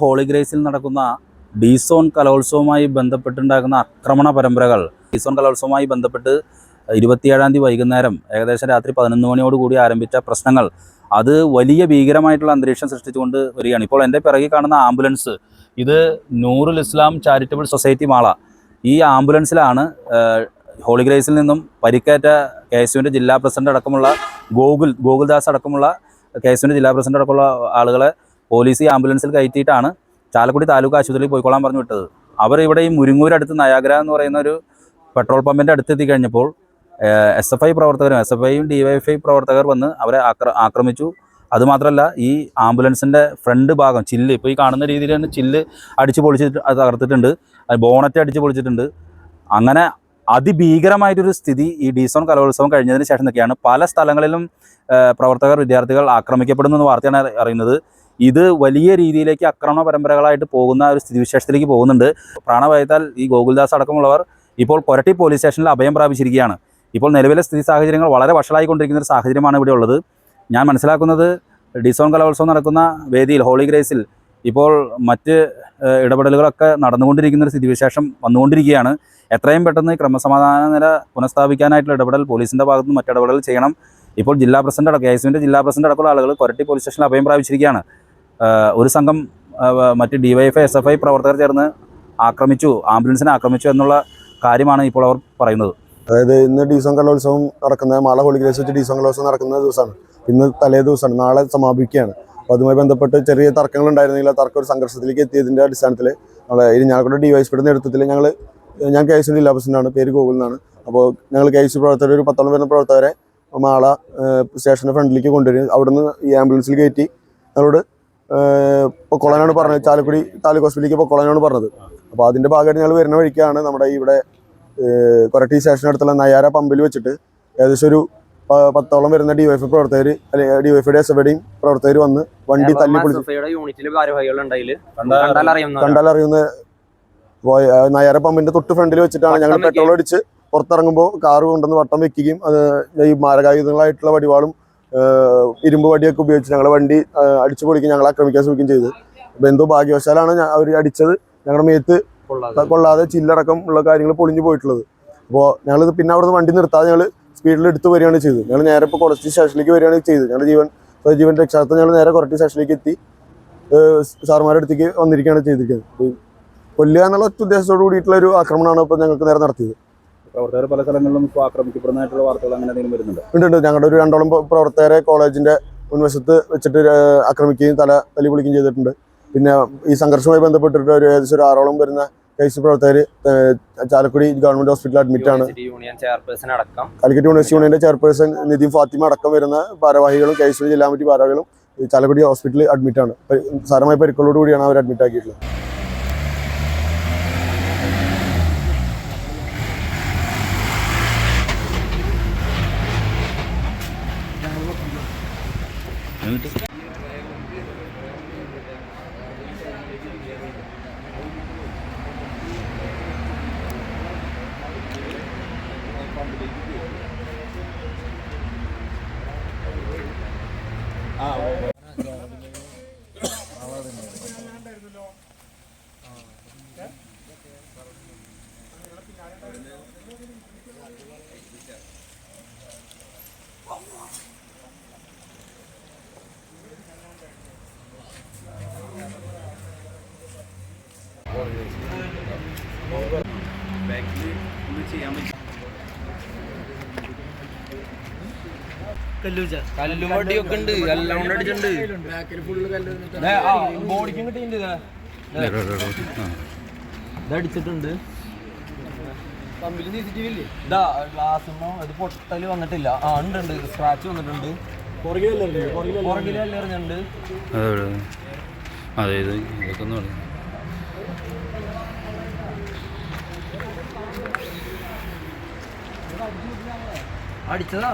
Holy ഗ്രേസിൽ നടക്കുന്ന ഡീസോൺ കലോത്സവവുമായി ബന്ധപ്പെട്ടുണ്ടാകുന്ന ആക്രമണ പരമ്പരകൾ. ഡീസോൺ കലോത്സവവുമായി ബന്ധപ്പെട്ട് ഇരുപത്തിയേഴാം തീയതി വൈകുന്നേരം ഏകദേശം രാത്രി പതിനൊന്ന് മണിയോടുകൂടി ആരംഭിച്ച പ്രശ്നങ്ങൾ അത് വലിയ ഭീകരമായിട്ടുള്ള അന്തരീക്ഷം സൃഷ്ടിച്ചുകൊണ്ട് വരികയാണ്. ഇപ്പോൾ എന്റെ പിറകിൽ കാണുന്ന ആംബുലൻസ് ഇത് നൂറുൽ ഇസ്ലാം ചാരിറ്റബിൾ സൊസൈറ്റി മാള. ഈ ആംബുലൻസിലാണ് ഹോളി ഗ്രേസിൽ നിന്നും പരിക്കേറ്റ കെ എസ് യുവിന്റെ ജില്ലാ പ്രസിഡന്റ് അടക്കമുള്ള ഗോകുൽ ഗോകുൽദാസ് അടക്കമുള്ള കെ എസ് ജില്ലാ പ്രസിഡന്റ് അടക്കമുള്ള ആളുകളെ പോലീസ് ഈ ആംബുലൻസിൽ കയറ്റിയിട്ടാണ് ചാലക്കുടി താലൂക്ക് ആശുപത്രിയിൽ പോയിക്കൊള്ളാൻ പറഞ്ഞു വിട്ടത്. അവർ ഇവിടെ ഈ മുരിങ്ങൂരടുത്ത് നയാഗ്ര എന്ന് പറയുന്ന ഒരു പെട്രോൾ പമ്പിന്റെ അടുത്ത് എത്തിക്കഴിഞ്ഞപ്പോൾ എസ് എഫ് ഐ പ്രവർത്തകരും എസ് എഫ് ഐയും ഡി വൈ എഫ് ഐ പ്രവർത്തകർ വന്ന് അവരെ ആക്ര ആക്രമിച്ചു. അതുമാത്രമല്ല ഈ ആംബുലൻസിന്റെ ഫ്രണ്ട് ഭാഗം ചില്ല് ഇപ്പോൾ ഈ കാണുന്ന രീതിയിൽ തന്നെ ചില്ല് അടിച്ച് പൊളിച്ചിട്ട് തകർത്തിട്ടുണ്ട്. ബോണറ്റ് അടിച്ച് പൊളിച്ചിട്ടുണ്ട്. അങ്ങനെ അതിഭീകരമായിട്ടൊരു സ്ഥിതി ഈ ഡീസോൺ കലോത്സവം കഴിഞ്ഞതിന് ശേഷം നിൽക്കുകയാണ് പല സ്ഥലങ്ങളിലും പ്രവർത്തകർ വിദ്യാർത്ഥികൾ ആക്രമിക്കപ്പെടുന്നു എന്ന വാർത്തയാണ് അറിയുന്നത്. ഇത് വലിയ രീതിയിലേക്ക് ആക്രമണ പരമ്പരകളായിട്ട് പോകുന്ന ഒരു സ്ഥിതിവിശേഷത്തിലേക്ക് പോകുന്നുണ്ട്. പ്രാണഭയത്താൽ ഈ ഗോകുൽദാസ് അടക്കമുള്ളവർ ഇപ്പോൾ കൊരട്ടി പോലീസ് സ്റ്റേഷനിൽ അഭയം പ്രാപിച്ചിരിക്കുകയാണ്. ഇപ്പോൾ നിലവിലെ സ്ഥിതി സാഹചര്യങ്ങൾ വളരെ വഷളായിക്കൊണ്ടിരിക്കുന്ന ഒരു സാഹചര്യമാണ് ഇവിടെ ഉള്ളത്. ഞാൻ മനസ്സിലാക്കുന്നത് ഡിസോൺ കലോത്സവം നടക്കുന്ന വേദിയിൽ ഹോളി ഗ്രേസിൽ ഇപ്പോൾ മറ്റ് ഇടപെടലുകളൊക്കെ നടന്നുകൊണ്ടിരിക്കുന്ന ഒരു സ്ഥിതിവിശേഷം വന്നുകൊണ്ടിരിക്കുകയാണ്. എത്രയും പെട്ടെന്ന് ക്രമസമാധാന നില പുനഃസ്ഥാപിക്കാനായിട്ടുള്ള ഇടപെടൽ പോലീസിന്റെ ഭാഗത്ത് നിന്ന് മറ്റ് ഇടപെടൽ ചെയ്യണം. ഇപ്പോൾ ജില്ലാ പ്രസിഡന്റ് അടക്കം ജില്ലാ പ്രസിഡന്റ് അടക്കമുള്ള ആളുകൾ കൊരട്ടി പോലീസ് സ്റ്റേഷനിൽ അഭയം പ്രാപിച്ചിരിക്കുകയാണ്. ഒരു സംഘം മറ്റ് ഡിവൈഎഫ്ഐ എസ് എഫ് ഐ പ്രവർത്തകർ ചേർന്ന് ആക്രമിച്ചു ആംബുലൻസിനെ ആക്രമിച്ചു എന്നുള്ള കാര്യമാണ് ഇപ്പോൾ അവർ പറയുന്നത്. അതായത് ഇന്ന് ഡീസോൺ കലോത്സവം നടക്കുന്ന മാള ഹോളിഗ്രേസ് വെച്ച് ഡീസോൺ കലോത്സവം നടക്കുന്ന ദിവസമാണ്. ഇന്ന് തലേ ദിവസമാണ് നാളെ സമാപിക്കുകയാണ്. അപ്പോൾ അതുമായി ബന്ധപ്പെട്ട് ചെറിയ തർക്കങ്ങൾ ഉണ്ടായിരുന്നെങ്കിൽ തർക്കം ഒരു സംഘർഷത്തിലേക്ക് എത്തിയതിന്റെ അടിസ്ഥാനത്തിൽ നമ്മളെ ഇരിഞ്ഞാലക്കുട ഡിവൈസ്പിയുടെ നേതൃത്വത്തിൽ ഞങ്ങൾ ഞാൻ കെ എസ് ജില്ലാ പ്രസിഡന്റാണ് പേര് ഗോകുൽ എന്നാണ്. അപ്പോൾ ഞങ്ങൾ കെ എസ് പ്രവർത്തകർ ഒരു പത്തോളം വരുന്ന പ്രവർത്തകരെ മാള സ്റ്റേഷന്റെ ഫ്രണ്ടിലേക്ക് കൊണ്ടുവരും. അവിടുന്ന് ഈ ആംബുലൻസിൽ കയറ്റി ഞങ്ങളോട് പൊക്കോളാനാണ് പറഞ്ഞത്. ചാലക്കുടി താലൂക്ക് ഹോസ്പിറ്റലിലേക്ക് പൊക്കോളാനാണ് പറഞ്ഞത്. അപ്പോൾ അതിന്റെ ഭാഗമായിട്ട് ഞങ്ങൾ വരുന്ന വഴിക്കാണ് നമ്മുടെ ഇവിടെ കൊരട്ടി സ്റ്റേഷനടുത്തുള്ള നയാര പമ്പിൽ വെച്ചിട്ട് ഏകദേശം ഒരു പത്തോളം വരുന്ന ഡി വൈഫ് പ്രവർത്തകർ അല്ലെങ്കിൽ ഡിവൈഫിയുടെ എസ് എഫ് പ്രവർത്തകർ വന്ന് വണ്ടി തല്ലി പൊളിച്ച് കണ്ടാൽ അറിയുന്ന നയാര പമ്പിന്റെ തൊട്ട് ഫ്രണ്ടിൽ വെച്ചിട്ടാണ് ഞങ്ങൾ പെട്രോൾ അടിച്ച് പുറത്തിറങ്ങുമ്പോൾ കാറ് കൊണ്ടുവന്ന് വട്ടം വെക്കുകയും അത് ഈ മാരകായുധങ്ങളായിട്ടുള്ള വടിവാളും ഇരുമ്പ് വടിയൊക്കെ ഉപയോഗിച്ച് ഞങ്ങളെ വണ്ടി അടിച്ചു പൊളിക്കും ഞങ്ങളെ ആക്രമിക്കാൻ ശ്രമിക്കുകയും ചെയ്തു. അപ്പോൾ എന്തോ ഭാഗ്യവശാലാണ് അവർ അടിച്ചത്. ഞങ്ങളുടെ മേത്ത് കൊള്ളാതെ. ചില്ലടക്കം ഉള്ള കാര്യങ്ങൾ പൊളിഞ്ഞു പോയിട്ടുള്ളത്. അപ്പോൾ ഞങ്ങളിത് പിന്നെ അവിടുന്ന് വണ്ടി നിർത്താതെ ഞങ്ങൾ സ്പീഡിൽ എടുത്ത് വരികയാണ് ചെയ്തത്. ഞങ്ങൾ നേരെ ഇപ്പോൾ കുറച്ച് സ്റ്റേഷനിലേക്ക് വരികയാണ് ചെയ്തത്. ഞങ്ങളുടെ ജീവൻ ജീവൻ രക്ഷാർത്ഥം ഞങ്ങൾ നേരെ കുറച്ച് സ്റ്റേഷനിലേക്ക് എത്തി സാറുമാരുടെ അടുത്തേക്ക് വന്നിരിക്കുകയാണ് ചെയ്തിരിക്കുന്നത്. കൊല്ലുക എന്നുള്ള ഒറ്റ ഉദ്ദേശത്തോട് കൂടിയിട്ടുള്ള ഒരു ആക്രമണമാണ് ഇപ്പോൾ ഞങ്ങൾക്ക് നേരെ നടത്തിയത്. പ്രവർത്തകർ പല സ്ഥലങ്ങളിലും ഇപ്പോൾ ആക്രമിക്കപ്പെടുന്നതായിട്ടുള്ള വാർത്തകൾ അങ്ങനെ എന്തെങ്കിലും വരുന്നുണ്ട്? ഉണ്ട് ഉണ്ട്. ഞങ്ങളുടെ ഒരു രണ്ടോളം പ്ര- പ്രവർത്തകരെ കോളേജിന്റെ മുൻവശത്ത് വെച്ചിട്ട് ആക്രമിക്കുകയും തല തല്ലി പൊളിക്കുകയും ചെയ്തിട്ടുണ്ട്. പിന്നെ ഈ സംഘർഷവുമായി ബന്ധപ്പെട്ടിട്ട് ഒരു ഏകദേശം ഒരു ആറോളം വരുന്ന കേസ് പ്രവർത്തകർ ചാലക്കുടി ഗവൺമെന്റ് ഹോസ്പിറ്റലിൽ അഡ്മിറ്റ് ആണ്. യൂണിയൻ ചെയർപേഴ്സൺ അടക്കം. കാലിക്കറ്റ് യൂണിവേഴ്സിറ്റി യൂണിയന്റെ ചെയർപേഴ്സൺ നിതിൻ ഫാത്തിമ അടക്കം വരുന്ന ഭാരവാഹികളും കേസ് ജില്ലാ കമ്മിറ്റി ഭാരവാഹികളും ചാലക്കുടി ഹോസ്പിറ്റലിൽ അഡ്മിറ്റ് ആണ്. സാരമായ പരിക്കുകളോട് കൂടിയാണ് അവർ അഡ്മിറ്റ് ആക്കിയിട്ടുള്ളത്. ఏమిటి ఆ കല്ലും വടിയൊക്കെ ഉണ്ട്. എല്ലാം കൊണ്ട് അടിച്ചിട്ടുണ്ട്. ബോഡിക്കും കിട്ടിയിട്ടുണ്ട് അടിച്ചിട്ടുണ്ട്. ഇതാ ഗ്ലാസ് ഇത് പൊട്ടൽ വന്നിട്ടില്ല. ആ ഉണ്ട് ഉണ്ട്. സ്ക്രാച്ച് വന്നിട്ടുണ്ട്. പുറകിലെല്ലാം എറിഞ്ഞിട്ടുണ്ട്. അതെ. അതെ ഇത് ഇതൊക്കെ ഒന്ന് പറയും. അടിച്ചതാ.